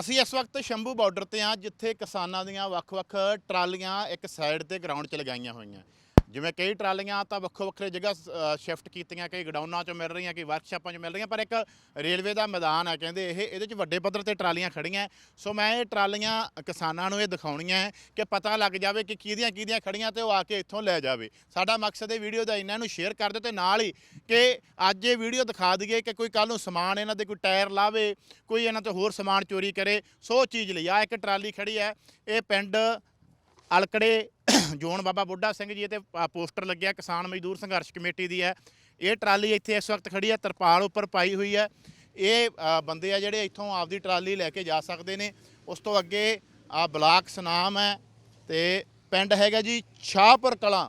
ਅਸੀਂ ਇਸ ਵਕਤ ਸ਼ੰਭੂ ਬਾਰਡਰ ਤੇ ਆ ਜਿੱਥੇ ਕਿਸਾਨਾਂ ਦੀਆਂ ਵੱਖ-ਵੱਖ ਟਰਾਲੀਆਂ ਇੱਕ ਸਾਈਡ ਤੇ ਗਰਾਊਂਡ 'ਚ ਲਗਾਈਆਂ ਹੋਈਆਂ। ਜਿਵੇਂ ਕਈ ਟਰਾਲੀਆਂ ਤਾਂ ਵੱਖੋ ਵੱਖਰੇ ਜਗ੍ਹਾ ਸ਼ਿਫਟ ਕੀਤੀਆਂ, ਕਈ ਗਡਾਊਨਾਂ 'ਚੋਂ ਮਿਲ ਰਹੀਆਂ, ਕਈ ਵਰਕਸ਼ਾਪਾਂ 'ਚੋਂ ਮਿਲ ਰਹੀਆਂ, ਪਰ ਇੱਕ ਰੇਲਵੇ ਦਾ ਮੈਦਾਨ ਹੈ ਕਹਿੰਦੇ ਇਹ, ਇਹਦੇ 'ਚ ਵੱਡੇ ਪੱਧਰ ਤੇ ਟਰਾਲੀਆਂ ਖੜੀਆਂ। ਸੋ ਮੈਂ ਇਹ ਟਰਾਲੀਆਂ ਕਿਸਾਨਾਂ ਨੂੰ ਇਹ ਦਿਖਾਉਣੀਆਂ ਹੈ ਕਿ ਪਤਾ ਲੱਗ ਜਾਵੇ ਕਿ ਕਿਹਦੀਆਂ ਕਿਹਦੀਆਂ ਖੜੀਆਂ ਤੇ ਉਹ ਆ ਕੇ ਇੱਥੋਂ ਲੈ ਜਾਵੇ। ਸਾਡਾ ਮਕਸਦ ਇਹ ਵੀਡੀਓ ਦਾ ਇਹਨਾਂ ਨੂੰ ਸ਼ੇਅਰ ਕਰ ਦਿਓ ਤੇ ਨਾਲ ਹੀ ਕਿ ਅੱਜ ਇਹ ਵੀਡੀਓ ਦਿਖਾ ਦਈਏ ਕਿ ਕੋਈ ਕੱਲ ਨੂੰ ਸਮਾਨ ਇਹਨਾਂ ਦੇ ਕੋਈ ਟਾਇਰ ਲਾਵੇ, ਕੋਈ ਇਹਨਾਂ ਤੋਂ ਹੋਰ ਸਮਾਨ ਚੋਰੀ ਕਰੇ। ਸੋ ਉਹ ਚੀਜ਼ ਲਈ ਆ, ਇੱਕ ਟਰਾਲੀ ਖੜੀ ਹੈ, ਇਹ ਪਿੰਡ ਅਲਕੜੇ ਜੋਨ ਬਾਬਾ ਬੁੱਢਾ ਸਿੰਘ ਜੀ ਤੇ ਪੋਸਟਰ ਲੱਗਿਆ ਕਿਸਾਨ ਮਜ਼ਦੂਰ ਸੰਘਰਸ਼ ਕਮੇਟੀ ਦੀ ਹੈ। ਇਹ ਟਰਾਲੀ ਇੱਥੇ ਇਸ ਵਕਤ ਖੜੀ ਹੈ, ਤਰਪਾਲ ਉੱਪਰ ਪਾਈ ਹੋਈ ਹੈ। ਇਹ ਬੰਦੇ ਆ ਜਿਹੜੇ ਇੱਥੋਂ ਆਪਦੀ ਟਰਾਲੀ ਲੈ ਕੇ ਜਾ ਸਕਦੇ ਨੇ। ਉਸ ਤੋਂ ਅੱਗੇ ਆ ਬਲਾਕ ਸਨਾਮ ਹੈ ਤੇ ਪਿੰਡ ਹੈਗਾ ਜੀ ਸ਼ਾਹਪੁਰ ਕਲਾਂ।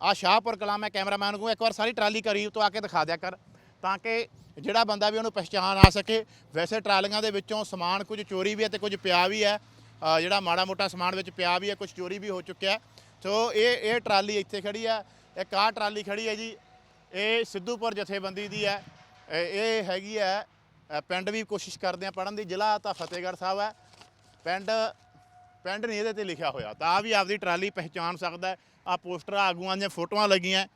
ਆ ਸ਼ਾਹਪੁਰ ਕਲਾਂ ਮੈਂ ਕੈਮਰਾਮੈਨ ਨੂੰ ਇੱਕ ਵਾਰ ਸਾਰੀ ਟਰਾਲੀ ਕਰੀਬ ਤੋਂ ਆ ਕੇ ਦਿਖਾ ਦਿਆ ਕਰ, ਤਾਂ ਕਿ ਜਿਹੜਾ ਬੰਦਾ ਵੀ ਉਹਨੂੰ ਪਛਾਣ ਆ ਸਕੇ। ਵੈਸੇ ਟਰਾਲੀਆਂ ਦੇ ਵਿੱਚੋਂ ਸਮਾਨ ਕੁਝ ਚੋਰੀ ਵੀ ਹੈ ਤੇ ਕੁਝ ਪਿਆ ਵੀ ਹੈ। ਜਿਹੜਾ ਮਾੜਾ ਮੋਟਾ ਸਮਾਨ ਵਿੱਚ ਪਿਆ ਵੀ ਹੈ, ਕੁਝ ਚੋਰੀ ਵੀ ਹੋ ਚੁੱਕਿਆ ਸੋ ਇਹ ਇਹ ਟਰਾਲੀ ਇੱਥੇ ਖੜੀ ਹੈ ਇੱਕ ਆਹ ਟਰਾਲੀ ਖੜੀ ਹੈ ਜੀ। ਇਹ ਸਿੱਧੂਪੁਰ ਜਥੇਬੰਦੀ ਦੀ ਹੈ ਇਹ ਇਹ ਹੈਗੀ ਹੈ ਅ, ਪਿੰਡ ਵੀ ਕੋਸ਼ਿਸ਼ ਕਰਦੇ ਆ ਪੜਨ ਦੀ ਜ਼ਿਲ੍ਹਾ ਤਾਂ ਫਤਿਹਗੜ੍ਹ ਸਾਹਿਬ ਹੈ ਪਿੰਡ ਪਿੰਡ ਨਹੀਂ ਇਹਦੇ ਤੇ ਲਿਖਿਆ ਹੋਇਆ ਤਾਂ ਆ ਵੀ ਆਪਦੀ ਟਰਾਲੀ ਪਹਿਚਾਣ ਸਕਦਾ ਆ ਪੋਸਟਰ ਆਗੂਆਂ ਦੀਆਂ ਫੋਟੋਆਂ ਲੱਗੀਆਂ।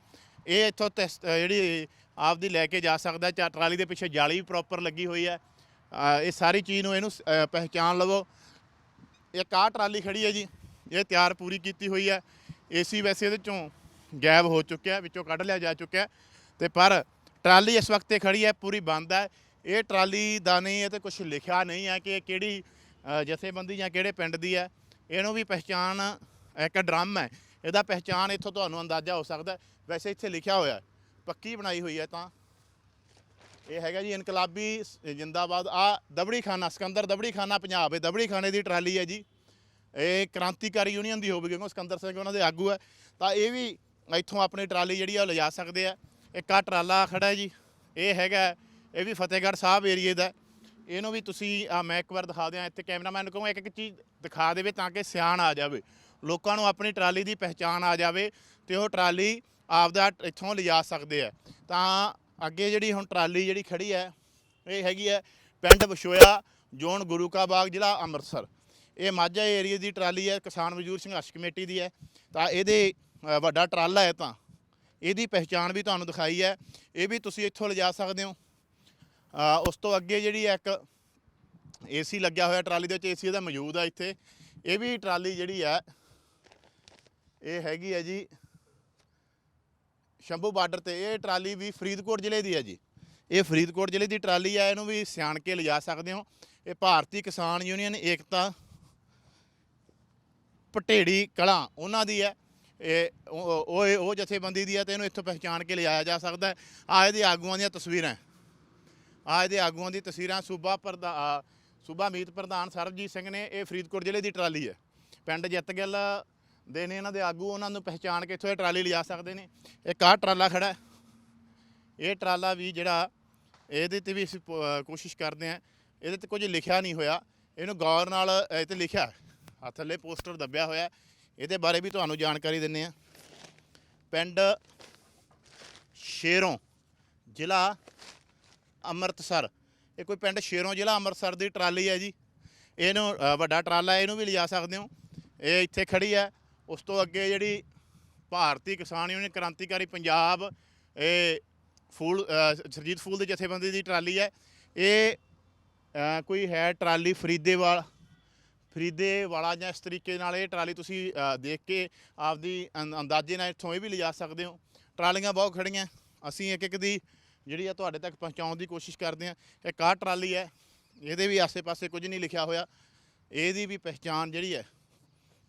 ਇਹ ਇੱਥੋਂ ਤਸ- ਅ, ਜਿਹੜੀ ਆਪਦੀ ਲੈ ਕੇ ਜਾ ਸਕਦਾ ਚਾ ਟਰਾਲੀ ਦੇ ਪਿੱਛੇ ਜਾਲੀ ਵੀ ਪ੍ਰੋਪਰ ਲੱਗੀ ਹੋਈ ਹੈ। ਅ, ਇਹ ਸਾਰੀ ਚੀਜ਼ ਨੂੰ ਇਹਨੂੰ ਅ, ਪਹਿਚਾਣ ਲਵੋ। ਇੱਕ ਆਹ ਟਰਾਲੀ ਖੜੀ ਹੈ ਜੀ। ਇਹ ਤਿਆਰ ਪੂਰੀ ਕੀਤੀ ਹੋਈ ਹੈ। ਏਸੀ ਵੈਸੇ ਇਹਦੇ ਚੋਂ ਗਾਇਬ ਹੋ ਚੁੱਕਿਆ ਵਿੱਚੋਂ ਕੱਢ ਲਿਆ ਜਾ ਚੁੱਕਿਆ ਤੇ ਪਰ ਟਰਾਲੀ ਇਸ ਵਕਤ ਤੇ ਖੜੀ ਹੈ, ਪੂਰੀ ਬੰਦ ਹੈ। ਇਹ ਟਰਾਲੀ ਦਾ ਨਹੀਂ, ਇਹ ਤੇ ਕੁਝ ਲਿਖਿਆ ਨਹੀਂ ਹੈ ਕਿ ਇਹ ਕਿਹੜੀ ਜਥੇਬੰਦੀ ਜਾਂ ਕਿਹੜੇ ਪਿੰਡ ਦੀ ਹੈ। ਇਹਨੂੰ ਵੀ ਪਹਿਚਾਨ ਇੱਕ ਡਰਮ ਹੈ। ਇਹਦਾ ਪਹਿਚਾਨ ਇੱਥੋਂ ਤੁਹਾਨੂੰ ਅੰਦਾਜ਼ਾ ਹੋ ਸਕਦਾ ਵੈਸੇ ਇੱਥੇ ਲਿਖਿਆ ਹੋਇਆ ਪੱਕੀ ਬਣਾਈ ਹੋਈ ਹੈ ਤਾਂ। ਇਹ ਹੈਗਾ ਜੀ ਇਨਕਲਾਬੀ ਜਿੰਦਾਬਾਦ। ਆ ਦਬੜੀ ਖਾਨਾ ਸਿਕੰਦਰ ਦਬੜੀ ਖਾਨਾ ਪੰਜਾਬ। ਹੈ ਦਬੜੀ ਖਾਨੇ ਦੀ ਟਰਾਲੀ ਹੈ ਜੀ। ਇਹ ਕ੍ਰਾਂਤੀਕਾਰੀ ਯੂਨੀਅਨ ਦੀ ਹੋਵੇਗੀ ਕਿਉਂਕਿ ਸਿਕੰਦਰ ਸਿੰਘ ਉਹਨਾਂ ਦੇ ਆਗੂ ਹੈ। ਤਾਂ ਇਹ ਵੀ ਇੱਥੋਂ ਆਪਣੀ ਟਰਾਲੀ ਜਿਹੜੀ ਆ ਉਹ ਲਿਜਾ ਸਕਦੇ ਆ। ਇੱਕ ਆ ਟਰਾਲਾ ਖੜਾ ਹੈ ਜੀ। ਇਹ ਹੈਗਾ ਇਹ ਵੀ ਫਤਿਹਗੜ੍ਹ ਸਾਹਿਬ ਏਰੀਏ ਦਾ ਇਹਨੂੰ ਵੀ ਤੁਸੀਂ ਆ ਮੈਂ ਇੱਕ ਵਾਰ ਦਿਖਾ ਦਿਆਂ ਇੱਥੇ ਕੈਮਰਾਮੈਨ ਨੂੰ ਕਹੂੰ, ਇੱਕ ਇੱਕ ਚੀਜ਼ ਦਿਖਾ ਦੇਵੇ ਤਾਂ ਕਿ ਸਿਆਣ ਆ ਜਾਵੇ। ਲੋਕਾਂ ਨੂੰ ਆਪਣੀ ਟਰਾਲੀ ਦੀ ਪਹਿਚਾਣ ਆ ਜਾਵੇ ਤੇ ਉਹ ਟਰਾਲੀ ਆਪਦਾ ਇੱਥੋਂ ਲਿਜਾ ਸਕਦੇ ਆ। ਤਾਂ ਅੱਗੇ ਜਿਹੜੀ ਹੁਣ ਟਰਾਲੀ ਜਿਹੜੀ ਖੜੀ ਹੈ, ਇਹ ਹੈਗੀ ਹੈ ਪਿੰਡ ਵਿਸ਼ੋਇਆ ਜ਼ੋਨ ਗੁਰੂ ਕਾ ਬਾਗ, ਜ਼ਿਲ੍ਹਾ ਅੰਮ੍ਰਿਤਸਰ। ਇਹ ਮਾਝਾ ਏਰੀਆ ਦੀ ਟਰਾਲੀ ਹੈ, ਕਿਸਾਨ ਮਜ਼ਦੂਰ ਸੰਘਰਸ਼ ਕਮੇਟੀ ਦੀ ਹੈ। ਤਾਂ ਇਹਦੇ ਵੱਡਾ ਟਰਾਲਾ ਹੈ ਤਾਂ। ਇਹਦੀ ਪਹਿਚਾਣ ਵੀ ਤੁਹਾਨੂੰ ਦਿਖਾਈ ਹੈ। ਇਹ ਵੀ ਤੁਸੀਂ ਇੱਥੋਂ ਲਿਜਾ ਸਕਦੇ ਹੋ। ਉਸ ਤੋਂ ਅੱਗੇ ਜਿਹੜੀ ਹੈ ਇੱਕ ਏਸੀ ਲੱਗਿਆ ਹੋਇਆ ਟਰਾਲੀ ਦੇ ਵਿੱਚ ਏਸੀ ਇਹਦਾ ਮੌਜੂਦ ਹੈ ਇੱਥੇ। ਇਹ ਵੀ ਟਰਾਲੀ ਜਿਹੜੀ ਹੈ, ਇਹ ਹੈਗੀ ਹੈ ਜੀ ਸ਼ੰਭੂ ਬਾਰਡਰ ਤੇ। ਇਹ ਟਰਾਲੀ ਵੀ ਫਰੀਦਕੋਟ ਜ਼ਿਲ੍ਹੇ ਦੀ ਹੈ ਜੀ। ਇਹ ਫਰੀਦਕੋਟ ਜ਼ਿਲ੍ਹੇ ਦੀ ਟਰਾਲੀ ਹੈ। ਇਹਨੂੰ ਵੀ ਸਿਆਣ ਕੇ ਲਿਜਾ ਸਕਦੇ ਹੋ। ਇਹ ਭਾਰਤੀ ਕਿਸਾਨ ਯੂਨੀਅਨ ਏਕਤਾ ਪਟੇੜੀ ਕਲਾਂ, ਉਹਨਾਂ ਦੀ ਹੈ। ਇਹ ਉਹ ਉਹ ਜਥੇਬੰਦੀ ਦੀ ਹੈ ਤੇ ਇਹਨੂੰ ਇੱਥੋਂ ਪਹਿਚਾਣ ਕੇ ਲਿਜਾਇਆ ਜਾ ਸਕਦਾ ਹੈ। ਆ ਇਹਦੇ ਆਗੂਆਂ ਦੀਆਂ ਤਸਵੀਰਾਂ ਆ ਦੇ ਆਗੂਆਂ ਦੀ ਤਸਵੀਰਾਂ ਸੂਬਾ ਪ੍ਰਧਾਨ ਸੂਬਾ ਮੀਤ ਪ੍ਰਧਾਨ ਸਰਬਜੀਤ ਸਿੰਘ ਨੇ ਇਹ ਫਰੀਦਕੋਟ ਜ਼ਿਲ੍ਹੇ ਦੀ ਟਰਾਲੀ ਹੈ। ਪਿੰਡ ਜਿੱਤਗਿੱਲ ਦੇ ਨੇ ਇਹਨਾਂ ਦੇ ਆਗੂ, ਉਹਨਾਂ ਨੂੰ ਪਹਿਚਾਣ ਕੇ ਇੱਥੋਂ ਇਹ ਟਰਾਲੀ ਲਿਜਾ ਸਕਦੇ ਨੇ। ਇਹ ਆਹ ਟਰਾਲਾ ਖੜਾ ਹੈ। ਇਹ ਟਰਾਲਾ ਵੀ ਜਿਹੜਾ ਇਹਦੇ ਤੇ ਵੀ ਅਸੀਂ ਪ- ਕੋਸ਼ਿਸ਼ ਕਰਦੇ ਹਾਂ। ਇਹਦੇ ਤੇ ਕੁਝ ਲਿਖਿਆ ਨਹੀਂ ਹੋਇਆ। ਇਹਨੂੰ ਗੌਰ ਨਾਲ, ਇਹ ਤੇ ਲਿਖਿਆ ਆ ਥੱਲੇ ਪੋਸਟਰ ਦੱਬਿਆ ਹੋਇਆ ਇਹਦੇ ਬਾਰੇ ਵੀ ਤੁਹਾਨੂੰ ਜਾਣਕਾਰੀ ਦਿੰਨੇ ਆ ਪਿੰਡ ਸ਼ੇਰੋਂ ਜ਼ਿਲ੍ਹਾ ਅੰਮ੍ਰਿਤਸਰ। ਇਹ ਕੋਈ ਪਿੰਡ ਸ਼ੇਰੋਂ ਜ਼ਿਲ੍ਹਾ ਅੰਮ੍ਰਿਤਸਰ ਦੀ ਟਰਾਲੀ ਹੈ ਜੀ। ਇਹਨੂੰ ਵੱਡਾ ਟਰਾਲਾ ਇਹਨੂੰ ਵੀ ਲਿਜਾ ਸਕਦੇ ਹੋ। ਇਹ ਇੱਥੇ ਖੜੀ ਹੈ। ਉਸ ਤੋਂ ਅੱਗੇ ਜਿਹੜੀ ਭਾਰਤੀ ਕਿਸਾਨ ਯੂਨੀਅਨ ਕ੍ਰਾਂਤੀਕਾਰੀ ਪੰਜਾਬ ਇਹ ਫੂਲ ਅ, ਸਰਜੀਤ ਫੂਲ ਦੀ ਜਥੇਬੰਦੀ ਦੀ ਟਰਾਲੀ ਹੈ। ਇਹ ਕੋਈ ਹੈ ਟਰਾਲੀ ਫਰੀਦੇਵਾਲ। ਫਰੀਦੇ ਵਾਲਾ ਜਾਂ ਇਸ ਤਰੀਕੇ ਨਾਲ ਇਹ ਟਰਾਲੀ ਤੁਸੀਂ ਦੇਖ ਕੇ ਆਪਦੀ ਅੰ- ਅੰਦਾਜ਼ੇ ਨਾਲ ਇੱਥੋਂ ਇਹ ਵੀ ਲਿਜਾ ਸਕਦੇ ਹੋ। ਟਰਾਲੀਆਂ ਬਹੁਤ ਖੜੀਆਂ। ਅਸੀਂ ਇੱਕ ਇੱਕ ਦੀ ਜਿਹੜੀ ਆ ਤੁਹਾਡੇ ਤੱਕ ਪਹੁੰਚਾਉਣ ਦੀ ਕੋਸ਼ਿਸ਼ ਕਰਦੇ ਹਾਂ। ਇਹ ਆਹ ਟਰਾਲੀ ਹੈ। ਇਹਦੇ ਵੀ ਆਸੇ-ਪਾਸੇ ਕੁਝ ਨਹੀਂ ਲਿਖਿਆ ਹੋਇਆ। ਇਹਦੀ ਵੀ ਪਹਿਚਾਣ ਜਿਹੜੀ ਹੈ,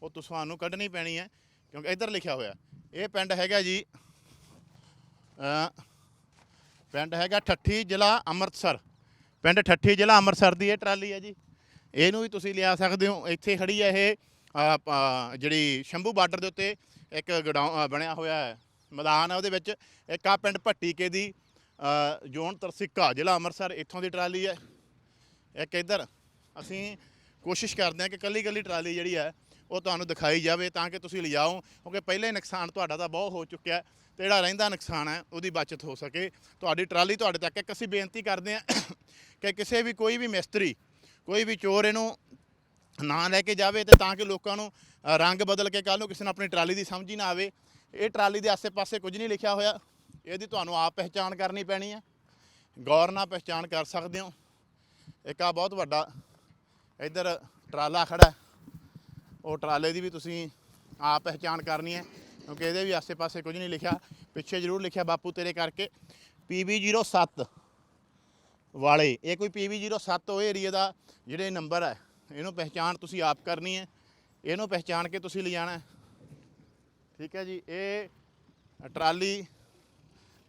ਉਹ ਤੁਹਾਨੂੰ ਕੱਢਣੀ ਪੈਣੀ ਹੈ, ਕਿਉਂਕਿ ਇੱਧਰ ਲਿਖਿਆ ਹੋਇਆ। ਇਹ ਪਿੰਡ ਹੈਗਾ ਜੀ ਪਿੰਡ ਹੈਗਾ ਠੱਠੀ ਜ਼ਿਲ੍ਹਾ ਅੰਮ੍ਰਿਤਸਰ। ਪਿੰਡ ਠੱਠੀ ਜ਼ਿਲ੍ਹਾ ਅੰਮ੍ਰਿਤਸਰ ਦੀ ਇਹ ਟਰਾਲੀ ਹੈ ਜੀ। ਇਹਨੂੰ ਵੀ ਤੁਸੀਂ ਲਿਆ ਸਕਦੇ ਹੋ। ਇੱਥੇ ਖੜੀ ਹੈ ਇਹ ਅ, ਪ- ਜਿਹੜੀ ਸ਼ੰਭੂ ਬਾਰਡਰ ਦੇ ਉੱਤੇ ਇੱਕ ਗਡਾਉ ਬਣਿਆ ਹੋਇਆ ਹੈ। ਮੈਦਾਨ ਹੈ ਉਹਦੇ ਵਿੱਚ। ਇੱਕ ਆ ਪਿੰਡ ਭੱਟੀਕੇ ਦੀ ਅ, ਜ਼ੋਨ ਤਰਸਿੱਕਾ ਜ਼ਿਲ੍ਹਾ ਅੰਮ੍ਰਿਤਸਰ ਇੱਥੋਂ ਦੀ ਟਰਾਲੀ ਹੈ। ਇੱਕ ਇੱਧਰ ਅਸੀਂ ਕੋਸ਼ਿਸ਼ ਕਰਦੇ ਹਾਂ ਕਿ ਕੱਲੀ ਕੱਲੀ ਟਰਾਲੀ ਜਿਹੜੀ ਹੈ ਉਹ ਤੁਹਾਨੂੰ ਦਿਖਾਈ ਜਾਵੇ ਤਾਂ ਕਿ ਤੁਸੀਂ ਲਿਜਾਓ ਕਿਉਂਕਿ ਪਹਿਲੇ ਨੁਕਸਾਨ ਤੁਹਾਡਾ ਤਾਂ ਬਹੁਤ ਹੋ ਚੁੱਕਿਆ ਹੈ ਤੇ ਜਿਹੜਾ ਰਹਿੰਦਾ ਨੁਕਸਾਨ ਹੈ ਉਹਦੀ ਬਚਤ ਹੋ ਸਕੇ। ਤੁਹਾਡੀ ਟਰਾਲੀ ਤੁਹਾਡੇ ਤੱਕ ਇੱਕ ਅਸੀਂ ਬੇਨਤੀ ਕਰਦੇ ਹਾਂ ਕਿ ਕਿਸੇ ਵੀ ਕੋਈ ਵੀ ਮਿਸਤਰੀ ਕੋਈ ਵੀ ਚੋਰ ਇਹਨੂੰ ਨਾ ਲੈ ਕੇ ਜਾਵੇ ਤੇ ਤਾਂ ਕਿ ਲੋਕਾਂ ਨੂੰ ਰੰਗ ਬਦਲ ਕੇ ਕੱਲ ਨੂੰ ਕਿਸੇ ਨੂੰ ਆਪਣੀ ਟਰਾਲੀ ਦੀ ਸਮਝ ਹੀ ਨਾ ਆਵੇ। ਇਹ ਟਰਾਲੀ ਦੇ ਆਸੇ-ਪਾਸੇ ਕੁਝ ਨਹੀਂ ਲਿਖਿਆ ਹੋਇਆ। ਇਹਦੀ ਤੁਹਾਨੂੰ ਆਪ ਪਹਿਚਾਣ ਕਰਨੀ ਪੈਣੀ ਹੈ ਗੌਰ ਨਾਲ ਪਹਿਚਾਣ ਕਰ ਸਕਦੇ ਹੋ। ਇੱਕ ਆ ਬਹੁਤ ਵੱਡਾ ਇੱਧਰ ਟਰਾਲਾ ਖੜਾ ਉਹ ਟਰਾਲੇ ਦੀ ਵੀ ਤੁਸੀਂ ਆਪ ਪਹਿਚਾਣ ਕਰਨੀ ਹੈ, ਕਿਉਂਕਿ ਇਹਦੇ ਵੀ ਆਸੇ-ਪਾਸੇ ਕੁਝ ਨਹੀਂ ਲਿਖਿਆ। ਪਿੱਛੇ ਜ਼ਰੂਰ ਲਿਖਿਆ ਬਾਪੂ ਤੇਰੇ ਕਰਕੇ। PB07 ਵਾਲੇ। ਇਹ ਕੋਈ PB07 ਉਹ ਏਰੀਆ ਦਾ ਜਿਹੜੇ ਨੰਬਰ ਹੈ ਇਹਨੂੰ ਪਹਿਚਾਣ ਤੁਸੀਂ ਆਪ ਕਰਨੀ ਹੈ। ਇਹਨੂੰ ਪਹਿਚਾਣ ਕੇ ਤੁਸੀਂ ਲਿਜਾਣਾ ਠੀਕ ਹੈ ਜੀ, ਇਹ ਟਰਾਲੀ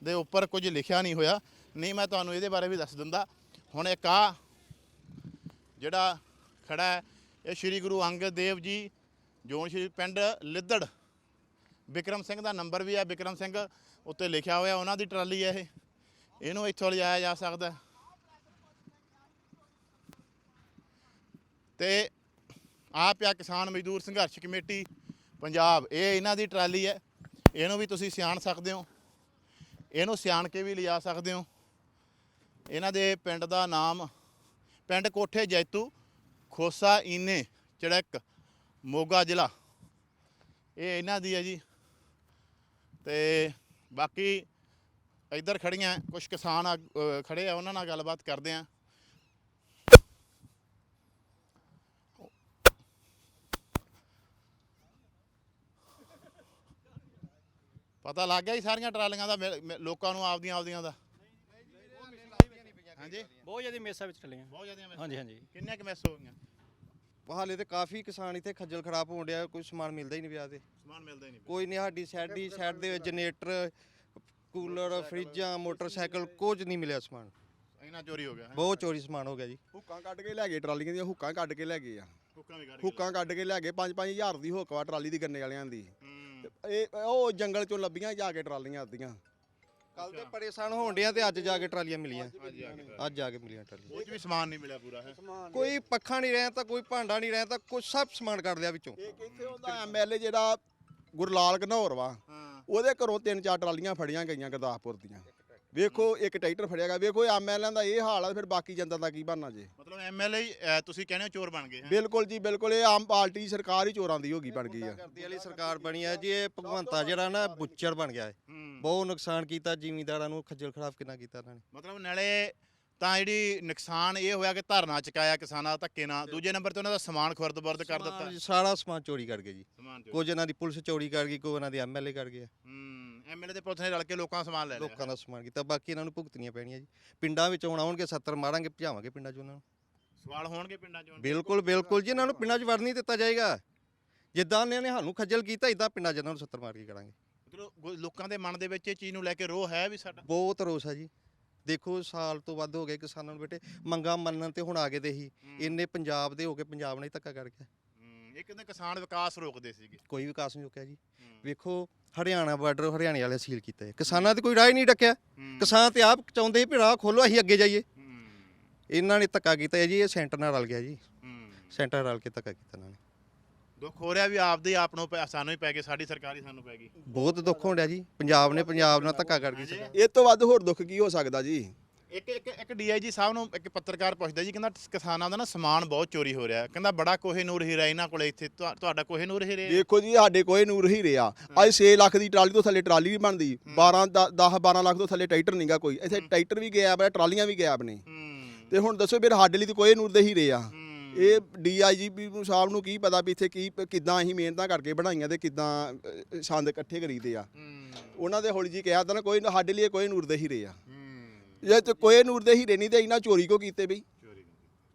ਦੇ ਉੱਪਰ ਕੁਝ ਲਿਖਿਆ ਨਹੀਂ ਹੋਇਆ। ਨਹੀਂ, ਮੈਂ ਤੁਹਾਨੂੰ ਇਹਦੇ ਬਾਰੇ ਵੀ ਦੱਸ ਦਿੰਦਾ। ਹੁਣ ਇੱਕ ਆ ਜਿਹੜਾ ਖੜਾ ਹੈ, ਇਹ ਸ੍ਰੀ ਗੁਰੂ ਅੰਗਦ ਦੇਵ ਜੀ ਜੋਨ ਸ਼੍ਰੀ ਪਿੰਡ ਲਿੱਦੜ। ਵਿਕਰਮ ਸਿੰਘ ਦਾ ਨੰਬਰ ਵੀ ਹੈ ਵਿਕਰਮ ਸਿੰਘ ਉੱਤੇ ਲਿਖਿਆ ਹੋਇਆ, ਉਹਨਾਂ ਦੀ ਟਰਾਲੀ ਹੈ ਇਹ। ਇਹਨੂੰ ਇੱਥੋਂ ਲਿਜਾਇਆ ਜਾ ਸਕਦਾ ਤੇ ਆ ਪਿਆ ਕਿਸਾਨ ਮਜ਼ਦੂਰ ਸੰਘਰਸ਼ ਕਮੇਟੀ ਪੰਜਾਬ ਇਹ ਇਹਨਾਂ ਦੀ ਟਰਾਲੀ ਹੈ। ਇਹਨੂੰ ਵੀ ਤੁਸੀਂ ਸਿਆਣ ਸਕਦੇ ਹੋ। ਇਹਨੂੰ ਸਿਆਣ ਕੇ ਵੀ ਲਿਜਾ ਸਕਦੇ ਹੋ। ਇਹਨਾਂ ਦੇ ਪਿੰਡ ਦਾ ਨਾਮ ਪਿੰਡ ਕੋਠੇ ਜੈਤੂ ਖੋਸਾ ਈਨੇ ਚੜਕ ਮੋਗਾ ਜ਼ਿਲ੍ਹਾ। ਇਹ ਇਹਨਾਂ ਦੀ ਹੈ ਜੀ। ਤੇ ਬਾਕੀ ਇੱਧਰ ਖੜੀਆਂ ਕੁਝ ਕਿਸਾਨ ਆ- ਅ, ਖੜੇ ਆ ਉਹਨਾਂ ਨਾਲ ਗੱਲਬਾਤ ਕਰਦੇ ਆ। ਪਤਾ ਲੱਗ ਗਿਆ ਜੀ ਸਾਰੀਆਂ ਟਰਾਲੀਆਂ ਦਾ ਮਿਲ- ਮਿਲ- ਲੋਕਾਂ ਨੂੰ ਆਪਦੀਆਂ ਆਪਦੀਆਂ ਦਾ। ਹਾਂਜੀ? ਬਹੁਤ ਜ਼ਿਆਦਾ ਮੇਸਾਂ ਵਿੱਚ ਚੱਲੀਆਂ ਬਹੁਤ ਜ਼ਿਆਦਾ ਮਿਸ। ਹਾਂਜੀ ਹਾਂਜੀ। ਕਿੰਨੇ ਕੁ ਮਿਸ ਹੋ ਗਈਆਂ? ਹਾਲੇ ਤੇ ਕਾਫੀ ਕਿਸਾਨ ਇੱਥੇ ਖੱਜਲ ਖਰਾਬ ਹੋਣ ਡਿਆ ਕੋਈ ਸਮਾਨ ਮਿਲਦਾ ਹੀ ਨਹੀਂ ਪਿਆ ਤੇ। ਸਮਾਨ ਮਿਲਦਾ ਹੀ ਨਹੀਂ। ਕੋਈ ਨਹੀਂ ਸਾਡੀ ਸਾਈਡ ਦੀ ਸਾਈਡ ਦੇ ਵਿੱਚ ਜਨਰੇਟਰ ਕੂਲਰ ਫਰਿੱਜਾਂ ਮੋਟਰਸਾਈਕਲ ਕੁਝ ਨਹੀਂ ਮਿਲਿਆ ਸਮਾਨ। ਇੰਨਾ ਚੋਰੀ ਹੋ ਗਿਆ? ਬਹੁਤ ਚੋਰੀ ਸਮਾਨ ਹੋ ਗਿਆ ਜੀ। ਹੁੱਕਾਂ ਕੱਢ ਕੇ ਲੈ ਗਏ ਟਰਾਲੀਆਂ ਦੀਆਂ ਹੁੱਕਾਂ ਕੱਢ ਕੇ ਲੈ ਗਏ ਆ। ਹੁੱਕਾਂ ਵੀ ਕੱਢ ਕੇ ਹੁੱਕਾਂ ਕੱਢ ਕੇ ਲੈ ਗਏ 5-5000 ਦੀ ਹੁੱਕ ਵਾ ਟਰਾਲੀ ਦੀ ਗੰਨੇ ਵਾਲਿਆਂ ਦੀ। ਇਹ ਉਹ ਜੰਗਲ ਚੋਂ ਲੱਭੀਆਂ ਜਾ ਕੇ ਟਰਾਲੀਆਂ ਅੱਧੀਆਂ। ਕੱਲ ਤੇ ਪਰੇਸ਼ਾਨ ਹੋਣ ਡਿਆ ਤੇ ਅੱਜ ਜਾ ਕੇ ਟਰਾਲੀਆਂ ਮਿਲੀਆਂ। ਅੱਜ ਜਾ ਕੇ ਮਿਲੀਆਂ ਟਰਾਲੀਆਂ। 'ਚ ਵੀ ਸਮਾਨ ਨਹੀਂ ਮਿਲਿਆ ਪੂਰਾ ਹੈ? ਕੋਈ ਪੱਖਾ ਨਹੀਂ ਰਿਹਾ ਤਾਂ ਕੋਈ ਭਾਂਡਾ ਨਹੀਂ ਰਿਹਾ ਤਾਂ ਕੁਝ ਸਭ ਸਮਾਨ ਕੱਢ ਲਿਆ ਵਿੱਚੋਂ। ਇਹ ਕਿੱਥੇ ਹੁੰਦਾ ਐਮਐਲਏ ਜਿਹੜਾ ਗੁਰਲਾਲ ਘਨੌਰ ਵਾ ਹਾਂ। ਉਹਦੇ ਘਰੋਂ ਤਿੰਨ ਚਾਰ ਟਰਾਲੀਆਂ ਫੜੀਆਂ ਗਈਆਂ ਗੁਰਦਾਸਪੁਰ ਦੀਆਂ। ਵੇਖੋ ਇੱਕ ਟਰੈਕਟਰ ਫੜਿਆ ਗਿਆ। ਵੇਖੋ ਐਮਐਲਏ ਦਾ ਇਹ ਹਾਲ ਆ ਫਿਰ ਬਾਕੀ ਜਨਤਾ ਦਾ ਕੀ ਬਣਨਾ ਜੇ। ਮਤਲਬ ਐਮਐਲਏ ਤੁਸੀਂ ਕਹਿੰਦੇ ਹੋ ਚੋਰ ਬਣ ਗਏ ਹੈ? ਬਿਲਕੁਲ ਜੀ ਬਿਲਕੁਲ। ਇਹ ਆਮ ਪਾਰਟੀ ਸਰਕਾਰ ਹੀ ਚੋਰਾਂ ਦੀ ਹੋ ਗਈ ਬਣ ਗਈ ਆ। ਕਰਦੀ ਵਾਲੀ ਸਰਕਾਰ ਬਣੀ ਹੈ ਜੀ ਇਹ ਭਗਵੰਤਾ ਜਿਹੜਾ ਨਾ ਬੁੱਚੜ ਬਣ ਗਿਆ ਹੈ। ਹੂੰ। ਬਹੁਤ ਨੁਕਸਾਨ ਕੀਤਾ ਜ਼ਿਮੀਂਦਾਰਾਂ ਨੂੰ ਖੱਜਲ ਖਰਾਬ ਕਿੰਨਾ ਕੀਤਾ ਇਹਨਾਂ ਨੇ। ਮਤਲਬ ਨਾਲੇ ਤਾਂ ਜਿਹੜੀ ਨੁਕਸਾਨ ਇਹ ਹੋਇਆ ਕਿ ਧਰਨਾ ਚੁਕਾਇਆ ਕਿਸਾਨਾਂ ਦਾ ਧੱਕੇ ਨਾਲ। ਦੂਜੇ ਨੰਬਰ ਤੇ ਉਹਨਾਂ ਦਾ ਸਮਾਨ ਖੁਰਦ-ਬੁਰਦ ਕਰ ਦਿੱਤਾ। ਸਮਾਨ- ਸਾਰਾ ਸਮਾਨ ਚੋਰੀ ਕਰ ਗਏ ਜੀ। ਸਮਾਨ ਕੁਝ ਇਹਨਾਂ ਦੀ ਪੁਲਿਸ ਚੋਰੀ ਕਰ ਗਈ ਕੋਈ ਇਹਨਾਂ ਦੀ ਐਮਐਲਏ ਕਰ ਗਿਆ ਹੂੰ। ਐਮਐਲਏ ਤੇ ਪੁਲਿਸ ਨੇ ਰਲ ਕੇ ਲੋਕਾਂ ਦਾ ਸਮਾਨ ਲੈ ਲਿਆ। ਲੋਕਾਂ ਦਾ ਸਮਾਨ ਕੀਤਾ ਬਾਕੀ ਇਹਨਾਂ ਨੂੰ ਭੁਗਤਣੀਆਂ ਪੈਣੀਆਂ ਜੀ। ਪਿੰਡਾਂ ਵਿੱਚ ਹੁਣ ਆਉਣਗੇ 70 ਮਾਰਾਂਗੇ ਭਜਾਵਾਂਗੇ ਪਿੰਡਾਂ 'ਚ ਉਹਨਾਂ ਨੂੰ। ਸਵਾਲ ਹੋਣਗੇ ਪਿੰਡਾਂ 'ਚੋਂ? ਬਿਲਕੁਲ ਬਿਲਕੁਲ ਜੀ ਇਹਨਾਂ ਨੂੰ ਪਿੰਡਾਂ 'ਚ ਵੜ ਨਹੀਂ ਦਿੱਤਾ ਜਾਏਗਾ। ਜਿੱਦਾਂ ਇਹਨਾਂ ਨੇ ਸਾਨੂੰ ਖੱਜਲ ਕੀਤਾ ਇਦਾਂ ਪਿੰਡਾਂ 'ਚ ਇਹਨਾਂ ਨੂੰ 70 ਮਾਰ ਕੇ ਕਰਾਂਗੇ। ਮਤਲਬ ਗੋ- ਲੋਕਾਂ ਦੇ ਮਨ ਦੇ ਵਿੱਚ ਇਹ ਚੀਜ਼ ਨੂੰ ਲੈ ਕੇ ਰੋਹ ਹੈ ਵੀ ਸਾਡਾ? ਬਹੁਤ ਰੋਸ ਹੈ ਜੀ। ਦੇਖੋ ਸਾਲ ਤੋਂ ਵੱਧ ਹੋ ਗਏ ਕਿਸਾਨਾਂ ਨੂੰ ਬੇਟੇ ਮੰਗਾ ਮੰਨਣ ਤੇ ਹੁਣ ਆ ਗਏ ਦੇ ਹੀ। ਇੰਨੇ ਪੰਜਾਬ ਦੇ ਹੋ ਕੇ ਪੰਜਾਬ ਨੇ ਧੱਕਾ ਕਰ ਗਿਆ ਹੂੰ, ਇਹ ਕਹਿੰਦੇ ਕਿਸਾਨ ਵਿਕਾਸ ਰੋਕਦੇ ਸੀਗੇ। ਕੋਈ ਵਿਕਾਸ ਨਹੀਂ ਰੁਕਿਆ ਜੀ। ਵੇਖੋ ਹਰਿਆਣਾ ਬਾਰਡਰ ਹਰਿਆਣੇ ਵਾਲੇ ਸੀਲ ਕੀਤਾ ਹੈ। ਕਿਸਾਨਾਂ ਤੇ ਕੋਈ ਰਾਹ ਹੀ ਨਹੀਂ ਡੱਕਿਆ ਕਿਸਾਨ ਤੇ ਆਪ ਚਾਹੁੰਦੇ ਸੀ ਵੀ ਰਾਹ ਖੋਲੋ ਅਸੀਂ ਅੱਗੇ ਜਾਈਏ। ਇਹਨਾਂ ਨੇ ਧੱਕਾ ਕੀਤਾ ਹੈ ਜੀ ਇਹ ਸੈਂਟਰ ਨਾਲ ਰਲ ਗਿਆ ਜੀ। ਸੈਂਟਰ ਰਲ ਕੇ ਧੱਕਾ ਕੀਤਾ ਇਹਨਾਂ ਨੇ। ਦੁੱਖ ਹੋ ਰਿਹਾ ਵੀ ਆਪਦੇ ਆਪ ਨੂੰ ਪੈ- ਸਾਨੂੰ ਹੀ ਪੈ ਗਏ ਸਾਡੀ ਸਰਕਾਰ ਹੀ ਸਾਨੂੰ ਪੈ ਗਈ। ਬਹੁਤ ਦੁੱਖ ਹੋਣ ਡਿਆ ਜੀ। ਪੰਜਾਬ ਨੇ ਪੰਜਾਬ ਨਾਲ ਧੱਕਾ ਕਰ ਗਈ ਇਹ ਤੋਂ ਵੱਧ ਹੋਰ ਦੁੱਖ ਕੀ ਹੋ ਸਕਦਾ ਜੀ? ਇੱਕ ਇੱਕ ਇੱਕ ਡੀਆਈਜੀ ਸਾਹਿਬ ਨੂੰ ਇੱਕ ਪੱਤਰਕਾਰ ਪੁੱਛਦਾ ਜੀ ਕਹਿੰਦਾ ਕਿਸਾਨਾਂ ਦਾ ਨਾ ਸਮਾਨ ਬਹੁਤ ਚੋਰੀ ਹੋ ਰਿਹਾ। ਕਹਿੰਦਾ ਬੜਾ ਕੋਹੇ ਨੂਰ ਹੀਰਾ ਇਹਨਾਂ ਕੋਲੇ ਇੱਥੇ। ਤੁਹਾ- ਤੁਹਾਡਾ ਕੋਹੇ ਨੂਰ ਹੀਰੇ ਦੇਖੋ ਜੀ ਸਾਡੇ ਕੋਈ ਨੂਰ ਹੀ ਰਿਹਾ। ਅੱਜ 6 ਲੱਖ ਦੀ ਟਰਾਲੀ ਤੋਂ ਥੱਲੇ ਟਰਾਲੀ ਨਹੀਂ ਬਣਦੀ। 12 10 12 ਲੱਖ ਤੋਂ ਥੱਲੇ ਟਰੈਕਟਰ ਨਹੀਂਗਾ ਕੋਈ। ਇੱਥੇ ਟਰੈਕਟਰ ਵੀ ਗਿਆ ਵਾ ਟਰਾਲੀਆਂ ਵੀ ਗਿਆ ਨੇ ਹੂੰ। ਤੇ ਹੁਣ ਦੱਸੋ ਫਿਰ ਸਾਡੇ ਲਈ ਤਾਂ ਕੋਈ ਨੂਰ ਦੇ ਹੀਰੇ ਆ ਹੂੰ, ਇਹ ਡੀਆਈਜੀਪੀ ਨੂੰ ਸਾਹਿਬ ਨੂੰ ਕੀ ਪਤਾ ਵੀ ਇੱਥੇ ਕੀ ਕਿੱਦਾਂ ਅਸੀਂ ਮਿਹਨਤਾਂ ਕਰਕੇ ਬਣਾਈਆਂ ਤੇ ਕਿੱਦਾਂ ਸੰਦ ਇਕੱਠੇ ਕਰੀਦੇ ਆ। ਹੂੰ, ਉਹਨਾਂ ਦੇ ਹੌਲੀ ਜੀ ਕਿਹਾ ਤਾਂ ਨਾ ਕੋਈ ਸਾਡੇ ਲਈ ਕੋਈ ਨੂਰ ਦੇ ਹੀਰੇ ਆ ਹੂੰ, ਜੇ ਤੇ ਕੋਈ ਨੂਰ ਦੇ ਹੀਰੇ ਨਹੀਂ ਤੇ ਇਹਨਾਂ ਚੋਰੀ ਕੋ ਕੀਤੇ ਬਈ? ਚੋਰੀ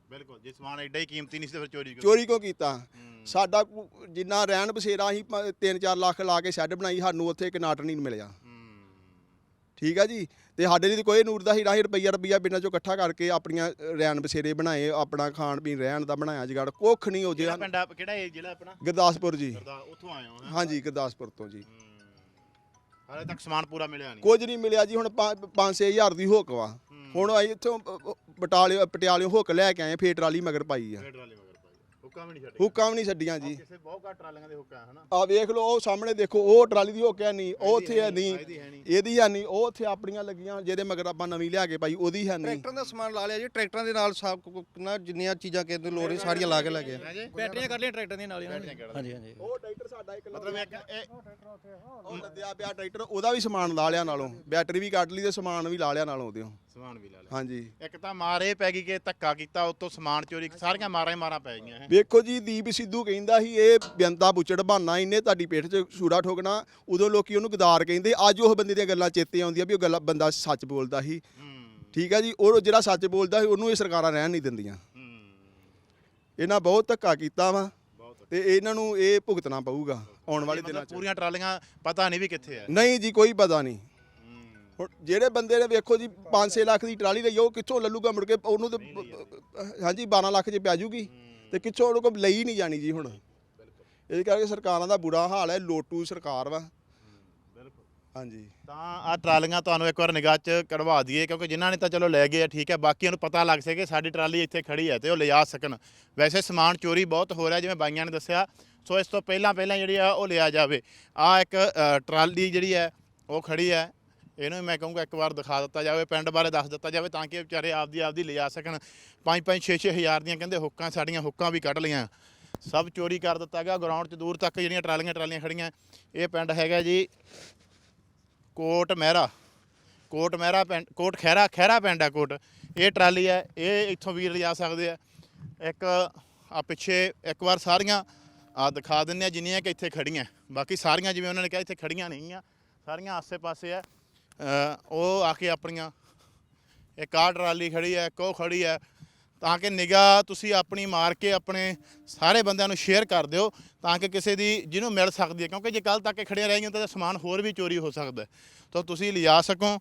ਬਿਲਕੁਲ ਜੇ ਸਮਾਨ ਐਡਾ ਹੀ ਕੀਮਤੀ ਨਹੀਂ ਸੀ ਤੇ ਫਿਰ ਚੋਰੀ ਕਿਉਂ ਚੋਰੀ ਕੋ ਕੀਤਾ? ਸਾਡਾ ਕੋ- ਜਿੰਨਾ ਰਹਿਣ ਬਸੇਰਾ ਅਸੀਂ 3-4 ਲੱਖ ਲਾ ਕੇ ਸ਼ੈੱਡ ਬਣਾਈ ਸਾਨੂੰ ਉੱਥੇ ਇੱਕ ਨਾਟਰ ਨਹੀਂ ਮਿਲਿਆ। ਠੀਕ ਆ ਜੀ? ਤੇ ਸਾਡੇ ਲਈ ਤਾਂ ਕੋਈ ਨੂਰ ਦਾ ਹੀਰਾ ਹੀ ਰੁਪਈਆ ਰੁਪਈਆ ਬਿਨਾਂ ਚੋਂ ਇਕੱਠਾ ਕਰਕੇ ਆਪਣੀਆਂ ਰਹਿਣ ਬਸੇਰੇ ਬਣਾਏ ਆਪਣਾ ਖਾਣ ਪੀਣ ਰਹਿਣ ਦਾ ਬਣਾਇਆ ਜਗਾੜ ਕੁੱਖ ਨਹੀਂ ਹੋ ਕਿਹੜਾ ਜੇ ਪਿੰਡ ਆ ਕਿਹੜਾ ਇਹ ਜ਼ਿਲ੍ਹਾ ਆਪਣਾ? ਗੁਰਦਾਸਪੁਰ ਜੀ। ਗੁਰਦਾ ਉੱਥੋਂ ਆਏ ਹੋ ਹੈਂ? ਹਾਂਜੀ ਗੁਰਦਾਸਪੁਰ ਤੋਂ ਜੀ। ਹੂੰ। ਹਾਲੇ ਤੱਕ ਸਮਾਨ ਪੂਰਾ ਮਿਲਿਆ ਨਹੀਂ। ਕੁਝ ਨਹੀਂ ਮਿਲਿਆ ਜੀ ਹੁਣ 5-6000 ਦੀ ਹੁੱਕ ਵਾ। ਹੁਣ ਅਸੀਂ ਇੱਥੋਂ ਬਟਾਲੇ ਪਟਿਆਲੇ ਹੁੱਕ ਲੈ ਕੇ ਆਏ ਫੇਰ ਟਰਾਲੀ ਮਗਰ ਪਾਈ ਆ। ਹੁੱਕਾਂ ਵੀ ਨਹੀਂ ਛੱਡੇ। ਹੁੱਕਾਂ ਵੀ ਨਹੀਂ ਛੱਡੀਆਂ ਜੀ। ਕਿਸੇ ਬਹੁਤ ਘੱਟ ਟਰਾਲੀਆਂ ਦੇ ਹੁੱਕਾਂ ਹਨਾ? ਆ ਵੇਖ ਲਓ ਉਹ ਸਾਹਮਣੇ ਦੇਖੋ ਉਹ ਟਰਾਲੀ ਦੀ ਹੁੱਕ ਹੈ ਨਹੀਂ ਉਹ ਉੱਥੇ ਹੈ ਨਹੀਂ ਇਹਦੀ ਹੈ ਨਹੀਂ ਉਹ ਉੱਥੇ ਆਪਣੀਆਂ ਲੱਗੀਆਂ ਜਿਹਦੇ ਮਗਰ ਆਪਾਂ ਨਵੀਂ ਲਿਆ ਕੇ ਪਾਈ ਉਹਦੀ ਹੈ ਨਹੀਂ ਟਰੈਕਟਰਾਂ ਦਾ ਸਮਾਨ ਲਾ ਲਿਆ ਜੀ ਟਰੈਕਟਰਾਂ ਦੇ ਨਾਲ ਸਭ ਕੁ- ਨਾ ਜਿੰਨੀਆਂ ਚੀਜ਼ਾਂ ਕਿਸੇ ਨੂੰ ਲੋੜ ਹੈ ਸਾਰੀਆਂ ਲਾ ਕੇ ਲੈ ਗਏ। ਬੈਟਰੀਆਂ ਕਰ ਲਈਆਂ ਟਰੈਕਟਰ ਦੀਆਂ ਨਾਲ ਹਾਂਜੀ ਹਾਂਜੀ। ਉਹ ਟਰੈਕਟਰ ਸਾਡਾ ਇੱਕ ਮਤਲਬ ਇੱਕ ਇਹ ਉਹ ਲੱਦਿਆ ਪਿਆ ਟਰੈਕਟਰ ਉਹਦਾ ਵੀ ਸਮਾਨ ਲਾ ਲਿਆ ਨਾਲੋਂ। ਬੈਟਰੀ ਵੀ ਕੱਢ ਲਈ ਤੇ ਸਮਾਨ ਵੀ ਲਾ ਲਿਆ ਨਾਲੋਂ ਉਹਦੇ ਸਮਾਨ ਵੀ ਲਾ ਲਿਆ। ਹਾਂਜੀ। ਇੱਕ ਤਾਂ ਮਾਰ ਪੈ ਗਈ ਕਿ ਧੱਕਾ ਕੀਤਾ ਉਤੋਂ ਸਮਾਨ ਚੋਰੀ ਸਾਰੀਆਂ ਮਾਰਾਂ ਹੀ ਮਾਰਾਂ ਪੈ ਗਈਆਂ ਹੈ। ਵੇਖੋ ਜੀ ਦੀਪ ਸਿੱਧੂ ਕਹਿੰਦਾ ਸੀ ਇਹ ਬਿਆੰਤਾ ਬੁੱਚੜ ਬਹਾਨਾ ਇਹਨੇ ਤੁਹਾਡੀ ਪੇਠ 'ਚ ਸੂਰਾ ਠੋਕਣਾ। ਉਦੋਂ ਲੋਕੀ ਉਹਨੂੰ ਗਦਾਰ ਕਹਿੰਦੇ ਅੱਜ ਉਹ ਬੰਦੇ ਦੀਆਂ ਗੱਲਾਂ ਚੇਤੇ ਆਉਂਦੀਆਂ ਵੀ ਉਹ ਗੱਲਾਂ ਬੰਦਾ ਸੱਚ ਬੋਲਦਾ ਸੀ। ਠੀਕ ਹੈ ਜੀ ਉਹ ਜਿਹੜਾ ਸੱਚ ਬੋਲਦਾ ਸੀ ਉਹਨੂੰ ਇਹ ਸਰਕਾਰਾਂ ਰਹਿਣ ਨਹੀਂ ਦਿੰਦੀਆਂ। ਇਹਨਾਂ ਬਹੁਤ ਧੱਕਾ ਕੀਤਾ ਵਾ ਤੇ ਇਹਨਾਂ ਨੂੰ ਇਹ ਭੁਗਤਣਾ ਪਊਗਾ ਆਉਣ ਵਾਲੇ ਦਿਨਾਂ 'ਚ। ਪੂਰੀਆਂ ਟਰਾਲੀਆਂ ਪਤਾ ਨਹੀਂ ਵੀ ਕਿੱਥੇ ਹੈ ਨਹੀਂ ਜੀ ਕੋਈ ਪਤਾ ਨਹੀਂ। ਜਿਹੜੇ ਬੰਦੇ ਨੇ ਵੇਖੋ ਜੀ 5-6 ਲੱਖ ਦੀ ਟਰਾਲੀ ਲਈ ਉਹ ਕਿੱਥੋਂ ਲੱਲੂਗਾ ਮੁੜ ਕੇ? ਉਹਨੂੰ ਤੇ ਹਾਂਜੀ 12 ਲੱਖ 'ਚ ਪੈ ਜੂਗੀ ਤੇ ਕਿੱਥੋਂ ਉਹਨੂੰ ਕੋਈ ਲਈ ਨਹੀਂ ਜਾਣੀ ਜੀ ਹੁਣ। ਇਹ ਕਰਕੇ ਸਰਕਾਰਾਂ ਦਾ ਬੁਰਾ ਹਾਲ ਹੈ ਲੋਟੂ ਸਰਕਾਰ ਵਾ। ਬਿਲਕੁਲ। ਹਾਂਜੀ। ਤਾਂ ਆ ਟਰਾਲੀਆਂ ਤੁਹਾਨੂੰ ਇੱਕ ਵਾਰ ਨਿਗਾਹ 'ਚ ਕਢਵਾ ਦਈਏ ਕਿਉਂਕਿ ਜਿਨ੍ਹਾਂ ਨੇ ਤਾਂ ਚਲੋ ਲੈ ਗਏ ਆ ਠੀਕ ਹੈ ਬਾਕੀਆਂ ਨੂੰ ਪਤਾ ਲੱਗ ਸਕੇ ਸਾਡੀ ਟਰਾਲੀ ਇੱਥੇ ਖੜੀ ਹੈ ਤੇ ਉਹ ਲਿਜਾ ਸਕਣ। ਵੈਸੇ ਸਮਾਨ ਚੋਰੀ ਬਹੁਤ ਹੋ ਰਿਹਾ ਜਿਵੇਂ ਬਾਈਆਂ ਨੇ ਦੱਸਿਆ ਸੋ ਇਸ ਤੋਂ ਪਹਿਲਾਂ ਪਹਿਲਾਂ ਜਿਹੜੀ ਆ ਉਹ ਲਿਆ ਜਾਵੇ। ਆ ਇੱਕ ਟਰਾਲੀ ਜਿਹੜੀ ਹੈ ਉਹ ਖੜੀ ਹੈ ਇਹਨੂੰ ਵੀ ਮੈਂ ਕਹੂੰਗਾ ਇੱਕ ਵਾਰ ਦਿਖਾ ਦਿੱਤਾ ਜਾਵੇ, ਪਿੰਡ ਬਾਰੇ ਦੱਸ ਦਿੱਤਾ ਜਾਵੇ ਤਾਂ ਕਿ ਵਿਚਾਰੇ ਆਪਦੀ ਆਪਦੀ ਲਿਜਾ ਸਕਣ। 5-5 6-6 ਹਜ਼ਾਰ ਦੀਆਂ ਕਹਿੰਦੇ ਹੁੱਕਾਂ, ਸਾਡੀਆਂ ਹੁੱਕਾਂ ਵੀ ਕੱਢ ਲਈਆਂ। ਸਭ ਚੋਰੀ ਕਰ ਦਿੱਤਾ ਗਿਆ ਗਰਾਊਂਡ 'ਚ ਦੂਰ ਤੱਕ ਜਿਹੜੀਆਂ ਟਰਾਲੀਆਂ ਟਰਾਲੀਆਂ ਖੜੀਆਂ। ਇਹ ਪਿੰਡ ਹੈਗਾ ਜੀ ਕੋਟ ਮਹਿਰਾ। ਕੋਟ ਮਹਿਰਾ ਪਿੰਡ, ਕੋਟ ਖਹਿਰਾ ਖਹਿਰਾ ਪਿੰਡ ਹੈ ਕੋਟ। ਇਹ ਟਰਾਲੀ ਹੈ ਇਹ ਇੱਥੋਂ ਵੀਰ ਲਿਜਾ ਸਕਦੇ ਆ। ਇੱਕ ਆ ਪਿੱਛੇ ਇੱਕ ਵਾਰ ਸਾਰੀਆਂ, ਆ ਦਿਖਾ ਦਿੰਨੇ ਆ ਜਿੰਨੀਆਂ ਕਿ ਇੱਥੇ ਖੜੀਆਂ। ਬਾਕੀ ਸਾਰੀਆਂ ਜਿਵੇਂ ਉਹਨਾਂ ਨੇ ਕਿਹਾ, ਇੱਥੇ ਖੜੀਆਂ ਨਹੀਂ ਆ। ਸਾਰੀਆਂ ਆਸੇ-ਪਾਸੇ ਆ। ਉਹ ਆ ਕੇ ਆਪਣੀਆਂ ਇੱਕ ਆਹ ਟਰਾਲੀ ਖੜੀ ਹੈ, ਇੱਕ ਉਹ ਖੜੀ ਹੈ। ਤਾਂ ਕਿ ਨਿਗਾਹ ਤੁਸੀਂ ਆਪਣੀ ਮਾਰ ਕੇ ਆਪਣੇ ਸਾਰੇ ਬੰਦਿਆਂ ਨੂੰ ਸ਼ੇਅਰ ਕਰ ਦਿਓ, ਤਾਂ ਕਿ ਕਿਸੇ ਦੀ ਜਿਹਨੂੰ ਮਿਲ ਸਕਦੀ ਹੈ। ਕਿਉਂਕਿ ਜੇ ਕੱਲ ਤੱਕ ਇਹ ਖੜੀਆਂ ਰਹਿ ਗਈਆਂ ਤਾਂ ਸਮਾਨ ਹੋਰ ਵੀ ਚੋਰੀ ਹੋ ਸਕਦਾ ਤਾਂ ਤੁਸੀਂ ਲਿਜਾ ਸਕੋ,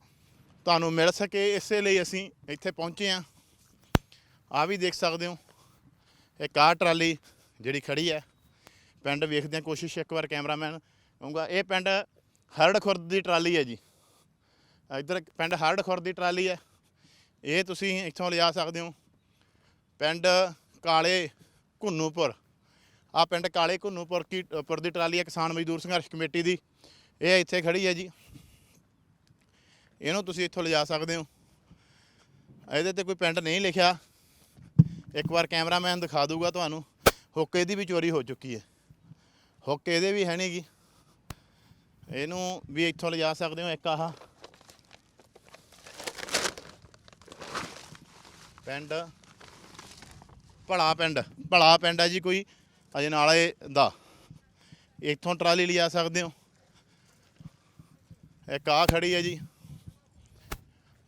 ਤੁਹਾਨੂੰ ਮਿਲ ਸਕੇ। ਇਸੇ ਲਈ ਅਸੀਂ ਇੱਥੇ ਪਹੁੰਚੇ ਹਾਂ। ਆ ਵੀ ਦੇਖ ਸਕਦੇ ਹੋ ਇਹ ਕਾਰ ਟਰਾਲੀ ਜਿਹੜੀ ਖੜੀ ਹੈ। ਪਿੰਡ ਵੇਖਦੇ ਹਾਂ, ਕੋਸ਼ਿਸ਼ ਇੱਕ ਵਾਰ ਕੈਮਰਾਮੈਨ ਕਹੂੰਗਾ ਇਹ ਪਿੰਡ ਹਰੜ ਖੁਰਦ ਦੀ ਟਰਾਲੀ ਹੈ ਜੀ। ਇੱਧਰ ਪਿੰਡ ਹਰੜ ਖੁਰ ਦੀ ਟਰਾਲੀ ਹੈ। ਇਹ ਤੁਸੀਂ ਇੱਥੋਂ ਲਿਜਾ ਸਕਦੇ ਹੋ। ਪਿੰਡ ਕਾਲੇ ਘੁੰਨੂਪੁਰ। ਆ ਪਿੰਡ ਕਾਲੇ ਘੁੰਨੂਪੁਰ ਕੀ ਪੁਰ ਦੀ ਟਰਾਲੀ ਹੈ, ਕਿਸਾਨ ਮਜ਼ਦੂਰ ਸੰਘਰਸ਼ ਕਮੇਟੀ ਦੀ। ਇਹ ਇੱਥੇ ਖੜੀ ਹੈ ਜੀ। ਇਹਨੂੰ ਤੁਸੀਂ ਇੱਥੋਂ ਲਿਜਾ ਸਕਦੇ ਹੋ। ਇਹਦੇ ਤੇ ਕੋਈ ਪਿੰਡ ਨਹੀਂ ਲਿਖਿਆ। ਇੱਕ ਵਾਰ ਕੈਮਰਾਮੈਨ ਦਿਖਾ ਦੂਗਾ ਤੁਹਾਨੂੰ। ਹੁੱਕ ਇਹਦੀ ਵੀ ਚੋਰੀ ਹੋ ਚੁੱਕੀ ਹੈ। ਹੁੱਕ ਇਹਦੇ ਵੀ ਹੈ ਨਹੀਂਗੀ ਇਹਨੂੰ ਵੀ ਇੱਥੋਂ ਲਿਜਾ ਸਕਦੇ ਹੋ, ਇੱਕ ਆਹ। ਪਿੰਡ। ਭਲਾ ਪਿੰਡ ਭਲਾ ਪਿੰਡ ਹੈ ਜੀ ਕੋਈ। ਅਜਨਾਲੇ ਦਾ। ਇੱਥੋਂ ਟਰਾਲੀ ਲਿਆ ਸਕਦੇ ਹੋ। ਇੱਕ ਆ ਖੜੀ ਹੈ ਜੀ।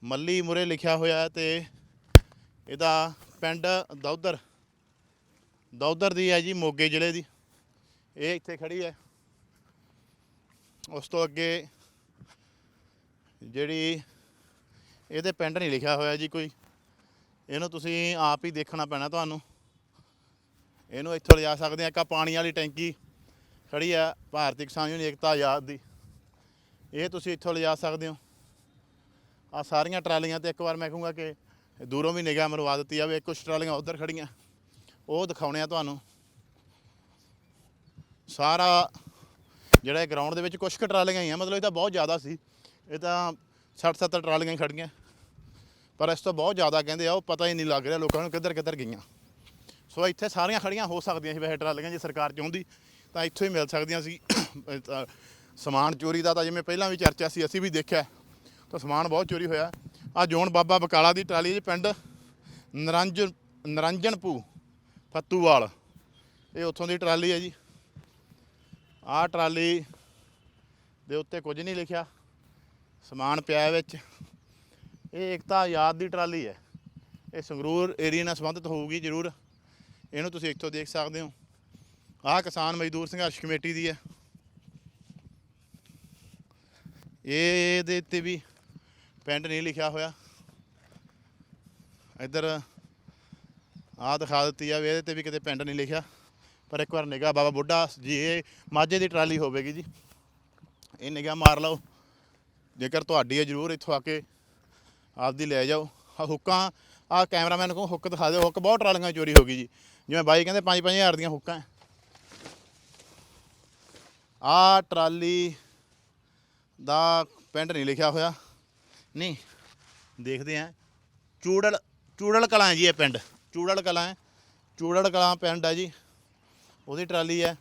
ਮੱਲੀ ਮੁਰੇ ਲਿਖਿਆ ਹੋਇਆ ਹੈ ਤੇ ਇਹਦਾ ਪਿੰਡ ਦੌਦਰ ਦੌਦਰ ਦੀ ਹੈ ਜੀ, ਮੋਗੇ ਜ਼ਿਲ੍ਹੇ ਦੀ। ਇਹ ਇੱਥੇ ਖੜੀ ਹੈ। ਉਸ ਤੋਂ ਅੱਗੇ ਜਿਹੜੀ ਇਹਦੇ ਪਿੰਡ ਨਹੀਂ ਲਿਖਿਆ ਹੋਇਆ ਜੀ ਕੋਈ। ਇਹਨੂੰ ਤੁਸੀਂ ਆਪ ਹੀ ਦੇਖਣਾ ਪੈਣਾ ਤੁਹਾਨੂੰ। ਇਹਨੂੰ ਇੱਥੋਂ ਲਿਜਾ ਸਕਦੇ ਆ ਇੱਕ ਆਹ ਪਾਣੀ ਵਾਲੀ ਟੈਂਕੀ ਖੜੀ ਆ ਭਾਰਤੀ ਕਿਸਾਨ ਯੂਨੀਅਨ ਏਕਤਾ ਆਜ਼ਾਦ ਦੀ। ਇਹ ਤੁਸੀਂ ਇੱਥੋਂ ਲਿਜਾ ਸਕਦੇ ਹੋ। ਆ ਸਾਰੀਆਂ ਟਰਾਲੀਆਂ ਤੇ ਇੱਕ ਵਾਰ ਮੈਂ ਕਹੂੰਗਾ ਕਿ ਦੂਰੋਂ ਵੀ ਨਿਗਾਹ ਮਰਵਾ ਦਿੱਤੀ ਜਾਵੇ। ਕੁਝ ਟਰਾਲੀਆਂ ਉਧਰ ਖੜੀਆਂ। ਉਹ ਦਿਖਾਉਣੇ ਆ ਤੁਹਾਨੂੰ। ਸਾਰਾ ਜਿਹੜਾ ਗਰਾਊਂਡ ਦੇ ਵਿੱਚ ਕੁਝ ਕੁ ਟਰਾਲੀਆਂ ਹੀ ਆ। ਮਤਲਬ ਇਹ ਤਾਂ ਬਹੁਤ ਜ਼ਿਆਦਾ ਸੀ। ਇਹ ਤਾਂ 60 70 ਟਰਾਲੀਆਂ ਹੀ ਖੜੀਆਂ। ਪਰ ਇਸ ਤੋਂ ਬਹੁਤ ਜ਼ਿਆਦਾ ਕਹਿੰਦੇ ਆ, ਉਹ ਪਤਾ ਹੀ ਨਹੀਂ ਲੱਗ ਰਿਹਾ ਲੋਕਾਂ ਨੂੰ ਕਿੱਧਰ ਕਿੱਧਰ ਗਈਆਂ। ਸੋ ਇੱਥੇ ਸਾਰੀਆਂ ਖੜੀਆਂ ਹੋ ਸਕਦੀਆਂ ਸੀ ਵੈਸੇ ਟਰਾਲੀਆਂ, ਜੇ ਸਰਕਾਰ ਚਾਹੁੰਦੀ ਤਾਂ ਇੱਥੋਂ ਹੀ ਮਿਲ ਸਕਦੀਆਂ ਸੀ। ਸਮਾਨ ਚੋਰੀ ਦਾ ਤਾਂ ਜਿਵੇਂ ਪਹਿਲਾਂ ਵੀ ਚਰਚਾ ਸੀ, ਅਸੀਂ ਵੀ ਦੇਖਿਆ। ਤਾਂ ਸਮਾਨ ਬਹੁਤ ਚੋਰੀ ਹੋਇਆ। ਆ ਜੋਨ ਬਾਬਾ ਬਕਾਲਾ ਦੀ ਟਰਾਲੀ ਜੀ, ਪਿੰਡ ਨਰੰਜਨ ਨਰੰਜਨਪੂ, ਫੱਤੂਵਾਲ। ਇਹ ਉੱਥੋਂ ਦੀ ਟਰਾਲੀ ਹੈ ਜੀ। ਆਹ ਟਰਾਲੀ ਦੇ ਉੱਤੇ ਕੁਝ ਨਹੀਂ ਲਿਖਿਆ। ਸਮਾਨ ਪਿਆ ਵਿੱਚ। ਇਹ ਏਕਤਾ ਆਜ਼ਾਦ ਦੀ ਟਰਾਲੀ ਹੈ। ਇਹ ਸੰਗਰੂਰ ਏਰੀਆ ਨਾਲ ਸੰਬੰਧਿਤ ਹੋਊਗੀ ਜ਼ਰੂਰ। ਇਹਨੂੰ ਤੁਸੀਂ ਇੱਥੋਂ ਦੇਖ ਸਕਦੇ ਹੋ। ਆਹ ਕਿਸਾਨ ਮਜ਼ਦੂਰ ਸੰਘਰਸ਼ ਕਮੇਟੀ ਦੀ ਹੈ। ਇਹਦੇ 'ਤੇ ਵੀ ਪਿੰਡ ਨਹੀਂ ਲਿਖਿਆ ਹੋਇਆ। ਇੱਧਰ ਆਹ ਦਿਖਾ ਦਿੱਤੀ ਆ ਵੀ ਇਹਦੇ ਤੇ ਵੀ ਕਿਤੇ ਪਿੰਡ ਨਹੀਂ ਲਿਖਿਆ। ਪਰ ਇੱਕ ਵਾਰ ਨਿਗਾਹ ਬਾਬਾ ਬੁੱਢਾ ਜੀ, ਇਹ ਮਾਝੇ ਦੀ ਟਰਾਲੀ ਹੋਵੇਗੀ ਜੀ। ਇਹ ਨਿਗਾਹ ਮਾਰ ਲਓ। ਜੇਕਰ ਤੁਹਾਡੀ ਹੈ, ਜਰੂਰ ਇੱਥੋਂ ਆ ਕੇ ਆਪਦੀ ਲੈ ਜਾਓ। ਆ ਹੁੱਕਾਂ ਆ ਕੈਮਰਾਮੈਨ ਕੋ ਹੁੱਕ ਦਿਖਾ ਦਿਓ। ਹੁੱਕ ਬਹੁਤ ਟਰਾਲੀਆਂ ਚੋਰੀ ਹੋ ਗਈ ਜੀ। ਜਿਵੇਂ ਬਾਈ ਕਹਿੰਦੇ 5-5000 ਦੀਆਂ ਹੁੱਕਾਂ ਆ ਟਰਾਲੀ ਦਾ ਪਿੰਡ ਨਹੀਂ ਲਿਖਿਆ ਹੋਇਆ। ਨਹੀਂ, ਦੇਖਦੇ ਆ। ਚੂੜਲ ਚੂੜਲ ਕਲਾਂ ਜੀ ਇਹ ਪਿੰਡ। ਚੂੜਲ ਕਲਾਂ ਹੈ ਚੂੜਲ ਕਲਾਂ ਪਿੰਡ ਹੈ ਜੀ। ਉਹਦੀ ਟਰਾਲੀ ਹੈ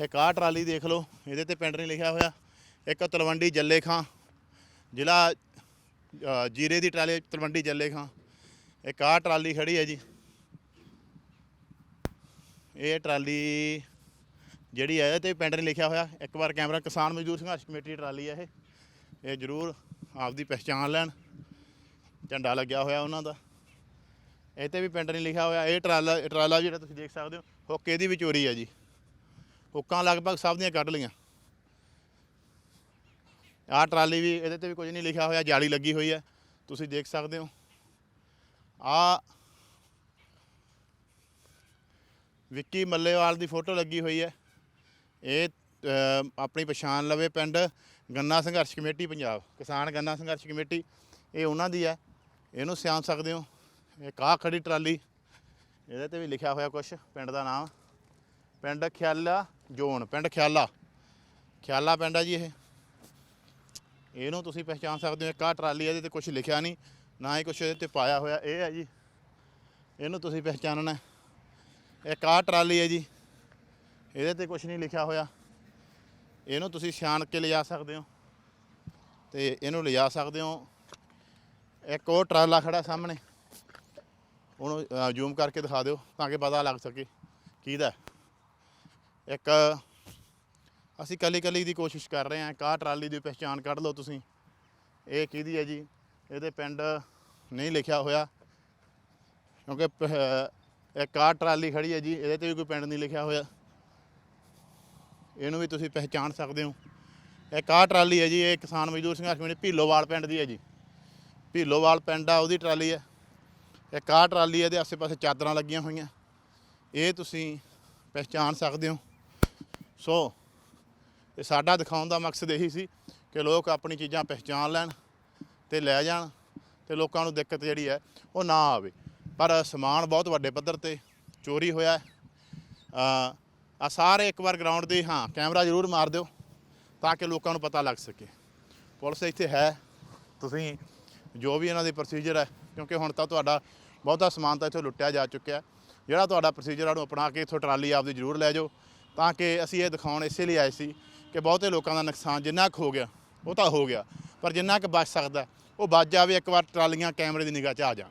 ਇੱਕ ਆਹ ਟਰਾਲੀ ਦੇਖ ਲਓ। ਇਹਦੇ ਤੇ ਪਿੰਡ ਨਹੀਂ ਲਿਖਿਆ ਹੋਇਆ। ਇੱਕ ਤਲਵੰਡੀ ਜੱਲੇ ਖਾਂ ਜ਼ਿਲ੍ਹਾ ਜੀਰੇ ਦੀ ਟਰਾਲੀ ਤਲਵੰਡੀ ਜੱਲੇ ਖਾਂ। ਇੱਕ ਆਹ ਟਰਾਲੀ ਖੜੀ ਹੈ ਜੀ। ਇਹ ਟਰਾਲੀ ਜਿਹੜੀ ਹੈ ਇਹਦੇ ਤੇ ਪਿੰਡ ਨਹੀਂ ਲਿਖਿਆ ਹੋਇਆ। ਇੱਕ ਵਾਰ ਕੈਮਰਾ ਕਿਸਾਨ ਮਜ਼ਦੂਰ ਸੰਘਰਸ਼ ਕਮੇਟੀ ਟਰਾਲੀ ਹੈ ਇਹ। ਇਹ ਜ਼ਰੂਰ ਆਪਦੀ ਪਹਿਚਾਣ ਲੈਣ। ਝੰਡਾ ਲੱਗਿਆ ਹੋਇਆ ਉਹਨਾਂ ਦਾ। ਇਹ ਤੇ ਵੀ ਪਿੰਡ ਨਹੀਂ ਲਿਖਿਆ ਹੋਇਆ। ਇਹ ਟਰਾਲਾ ਟਰਾਲਾ ਜਿਹੜਾ ਤੁਸੀਂ ਦੇਖ ਸਕਦੇ ਹੋ, ਹੁੱਕ ਇਹਦੀ ਵੀ ਚੋਰੀ ਹੈ ਜੀ। ਹੁੱਕਾਂ ਲਗਭਗ ਸਭ ਦੀਆਂ ਕੱਢ ਲਈਆਂ। ਆਹ ਟਰਾਲੀ ਵੀ, ਇਹਦੇ ਤੇ ਵੀ ਕੁਝ ਨਹੀਂ ਲਿਖਿਆ ਹੋਇਆ, ਜਾਲੀ ਲੱਗੀ ਹੋਈ ਹੈ। ਤੁਸੀਂ ਦੇਖ ਸਕਦੇ ਹੋ। ਆ ਵਿੱਕੀ ਮੱਲੇਵਾਲ ਦੀ ਫੋਟੋ ਲੱਗੀ ਹੋਈ ਹੈ। ਇਹ ਆਪਣੀ ਪਛਾਣ ਲਵੇ ਪਿੰਡ ਗੰਨਾ ਸੰਘਰਸ਼ ਕਮੇਟੀ, ਪੰਜਾਬ, ਕਿਸਾਨ ਗੰਨਾ ਸੰਘਰਸ਼ ਕਮੇਟੀ। ਇਹ ਉਹਨਾਂ ਦੀ ਹੈ। ਇਹਨੂੰ ਸਿਆਣ ਸਕਦੇ ਹੋ। ਇਹ ਕਾਹ ਖੜੀ ਟਰਾਲੀ। ਇਹਦੇ ਤੇ ਵੀ ਲਿਖਿਆ ਹੋਇਆ ਕੁਝ ਪਿੰਡ ਦਾ ਨਾਮ। ਪਿੰਡ ਖਿਆਲਾ ਜੋਨ, ਪਿੰਡ ਖਿਆਲਾ। ਖਿਆਲਾ ਪਿੰਡ ਆ ਜੀ ਇਹ। ਇਹਨੂੰ ਤੁਸੀਂ ਪਹਿਚਾਨ ਸਕਦੇ ਹੋ ਇੱਕ ਆਹ ਟਰਾਲੀ ਇਹਦੇ ਤੇ ਕੁਝ ਲਿਖਿਆ ਨਹੀਂ, ਨਾ ਹੀ ਕੁਝ ਇਹਦੇ ਤੇ ਪਾਇਆ ਹੋਇਆ, ਇਹ ਹੈ ਜੀ। ਇਹਨੂੰ ਤੁਸੀਂ ਪਹਿਚਾਨਣਾ ਹੈ। ਇੱਕ ਆਹ ਟਰਾਲੀ ਹੈ ਜੀ। ਇਹਦੇ ਤੇ ਕੁਝ ਨਹੀਂ ਲਿਖਿਆ ਹੋਇਆ। ਇਹਨੂੰ ਤੁਸੀਂ ਛਾਣ ਕੇ ਲਿਜਾ ਸਕਦੇ ਹੋ। ਤੇ ਇਹਨੂੰ ਲਿਜਾ ਸਕਦੇ ਹੋ। ਇੱਕ ਉਹ ਟਰਾਲਾ ਖੜਾ ਸਾਹਮਣੇ। ਉਹਨੂੰ ਜ਼ੂਮ ਕਰਕੇ ਦਿਖਾ ਦਿਓ ਤਾਂ ਕਿ ਪਤਾ ਲੱਗ ਸਕੇ। ਕਿਹਦਾ ਇੱਕ ਅਸੀਂ ਕੱਲੀ ਕੱਲੀ ਦੀ ਕੋਸ਼ਿਸ਼ ਕਰ ਰਹੇ ਹਾਂ ਕਾਹ ਟਰਾਲੀ ਦੀ ਪਛਾਣ ਕੱਢ ਲਓ ਤੁਸੀਂ। ਇਹ ਕਿਹਦੀ ਹੈ ਜੀ? ਇਹਦੇ ਪਿੰਡ ਨਹੀਂ ਲਿਖਿਆ ਹੋਇਆ। ਕਿਉਂਕਿ ਪ- ਇਹ ਕਾਰ ਟਰਾਲੀ ਖੜੀ ਹੈ ਜੀ, ਇਹਦੇ ਤੇ ਵੀ ਕੋਈ ਪਿੰਡ ਨਹੀਂ ਲਿਖਿਆ ਹੋਇਆ। ਇਹਨੂੰ ਵੀ ਤੁਸੀਂ ਪਹਿਚਾਣ ਸਕਦੇ ਹੋ। ਇਹ ਕਾਰ ਟਰਾਲੀ ਹੈ ਜੀ, ਇਹ ਕਿਸਾਨ ਮਜ਼ਦੂਰ ਸੰਘਰਸ਼ ਕਮੇਟੀ ਭੀਲੋਵਾਲ ਪਿੰਡ ਦੀ ਹੈ ਜੀ। ਭੀਲੋਵਾਲ ਪਿੰਡ ਆ, ਉਹਦੀ ਟਰਾਲੀ ਹੈ। ਇਹ ਕਾਰ ਟਰਾਲੀ ਹੈ, ਇਹਦੇ ਆਸੇ-ਪਾਸੇ ਚਾਦਰਾਂ ਲੱਗੀਆਂ ਹੋਈਆਂ। ਇਹ ਤੁਸੀਂ ਪਹਿਚਾਣ ਸਕਦੇ ਹੋ। ਸੋ ਇਹ ਸਾਡਾ ਦਿਖਾਉਣ ਦਾ ਮਕਸਦ ਇਹੀ ਸੀ ਕਿ ਲੋਕ ਆਪਣੀ ਚੀਜ਼ਾਂ ਪਹਿਚਾਣ ਲੈਣ ਤੇ ਲੈ ਜਾਣ ਤੇ ਲੋਕਾਂ ਨੂੰ ਦਿੱਕਤ ਜਿਹੜੀ ਹੈ ਉਹ ਨਾ ਆਵੇ। ਪਰ ਸਮਾਨ ਬਹੁਤ ਵੱਡੇ ਪੱਧਰ ਤੇ ਚੋਰੀ ਹੋਇਆ ਹੈ। ਆ ਸਾਰੇ ਇੱਕ ਵਾਰ ਗਰਾਊਂਡ ਦੇ ਹਾਂ ਕੈਮਰਾ ਜ਼ਰੂਰ ਮਾਰ ਦਿਓ ਤਾਂ ਕਿ ਲੋਕਾਂ ਨੂੰ ਪਤਾ ਲੱਗ ਸਕੇ। ਪੁਲਿਸ ਇੱਥੇ ਹੈ, ਤੁਸੀਂ ਜੋ ਵੀ ਇਹਨਾਂ ਦੀ ਪ੍ਰੋਸੀਜਰ ਹੈ, ਕਿਉਂਕਿ ਹੁਣ ਤਾਂ ਤੁਹਾਡਾ ਬਹੁਤਾ ਸਮਾਨ ਤਾਂ ਇੱਥੋਂ ਲੁੱਟਿਆ ਜਾ ਚੁੱਕਿਆ ਜਿਹੜਾ ਤੁਹਾਡਾ ਪ੍ਰੋਸੀਜਰ ਉਹਨੂੰ ਅਪਣਾ ਕੇ ਇੱਥੋਂ ਟਰਾਲੀ ਆਪਦੀ ਜ਼ਰੂਰ ਲੈ ਜਾਓ ਤਾਂ ਕਿ ਅਸੀਂ ਇਹ ਦਿਖਾਉਣ ਇਸੇ ਲਈ ਆਏ ਸੀ ਕਿ ਬਹੁਤੇ ਲੋਕਾਂ ਦਾ ਨੁਕਸਾਨ ਜਿੰਨਾ ਕੁ ਹੋ ਗਿਆ, ਉਹ ਤਾਂ ਹੋ ਗਿਆ, ਪਰ ਜਿੰਨਾ ਕੁ ਬਚ ਸਕਦਾ, ਉਹ ਬਚ ਜਾਵੇ, ਇੱਕ ਵਾਰ ਟਰਾਲੀਆਂ, ਕੈਮਰੇ ਦੀ ਨਿਗਾਹ 'ਚ ਆ ਜਾਣ।